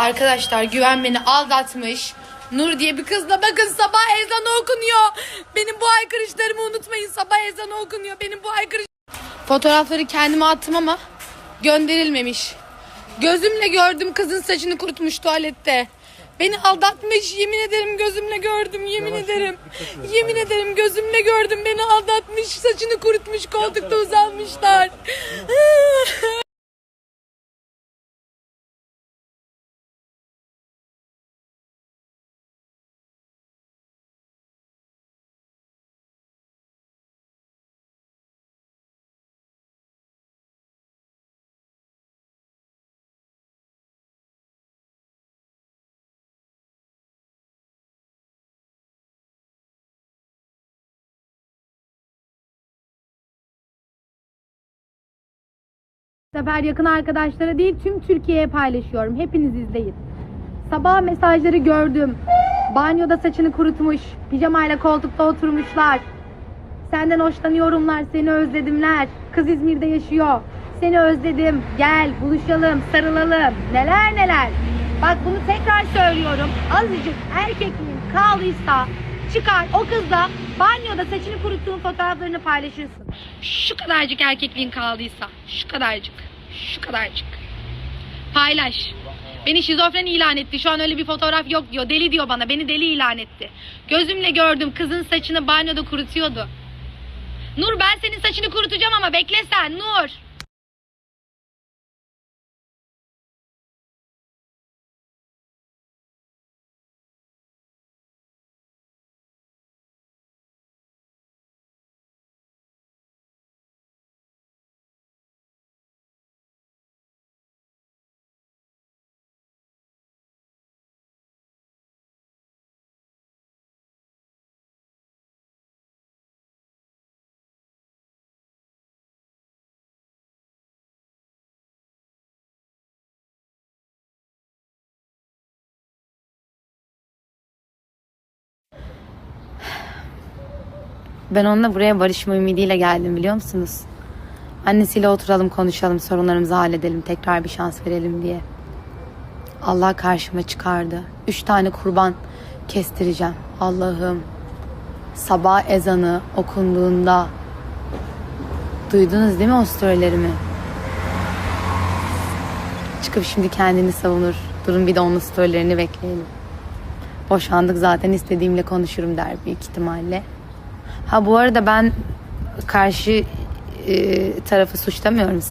Arkadaşlar güven beni aldatmış. Nur diye bir kızla bakın sabah ezanı okunuyor. Benim bu haykırışlarımı unutmayın. Sabah ezanı okunuyor. Benim bu haykırış... Fotoğrafları kendime attım ama gönderilmemiş. Gözümle gördüm kızın saçını kurutmuş tuvalette. Beni aldatmış yemin ederim gözümle gördüm yemin ederim. Yemin ederim gözümle gördüm beni aldatmış saçını kurutmuş koltukta uzanmışlar. Sefer yakın arkadaşlara değil tüm Türkiye'ye paylaşıyorum. Hepiniz izleyin. Sabah mesajları gördüm. Banyoda saçını kurutmuş. Pijamayla koltukta oturmuşlar. Senden hoşlanıyorumlar, seni özledimler. Kız İzmir'de yaşıyor. Seni özledim. Gel buluşalım, sarılalım. Neler neler. Bak bunu tekrar söylüyorum. Azıcık erkekliğin kaldıysa çıkar o kızla banyoda saçını kuruttuğun fotoğraflarını paylaşırsın. Şu kadarcık erkekliğin kaldıysa. Şu kadarcık. Şu kadarcık. Paylaş. Beni şizofren ilan etti. Şu an öyle bir fotoğraf yok diyor. Deli diyor bana. Beni deli ilan etti. Gözümle gördüm. Kızın saçını banyoda kurutuyordu. Nur ben senin saçını kurutacağım ama bekle sen Nur. Ben onunla buraya barışma ümidiyle geldim biliyor musunuz? Annesiyle oturalım konuşalım sorunlarımızı halledelim tekrar bir şans verelim diye. Allah karşıma çıkardı. Üç tane kurban kestireceğim. Allah'ım sabah ezanı okunduğunda duydunuz değil mi o storylerimi? Çıkıp şimdi kendini savunur. Durun bir de onun storylerini bekleyelim. Boşandık zaten istediğimle konuşurum der büyük ihtimalle. Ha bu arada ben karşı e, tarafı suçlamıyorum.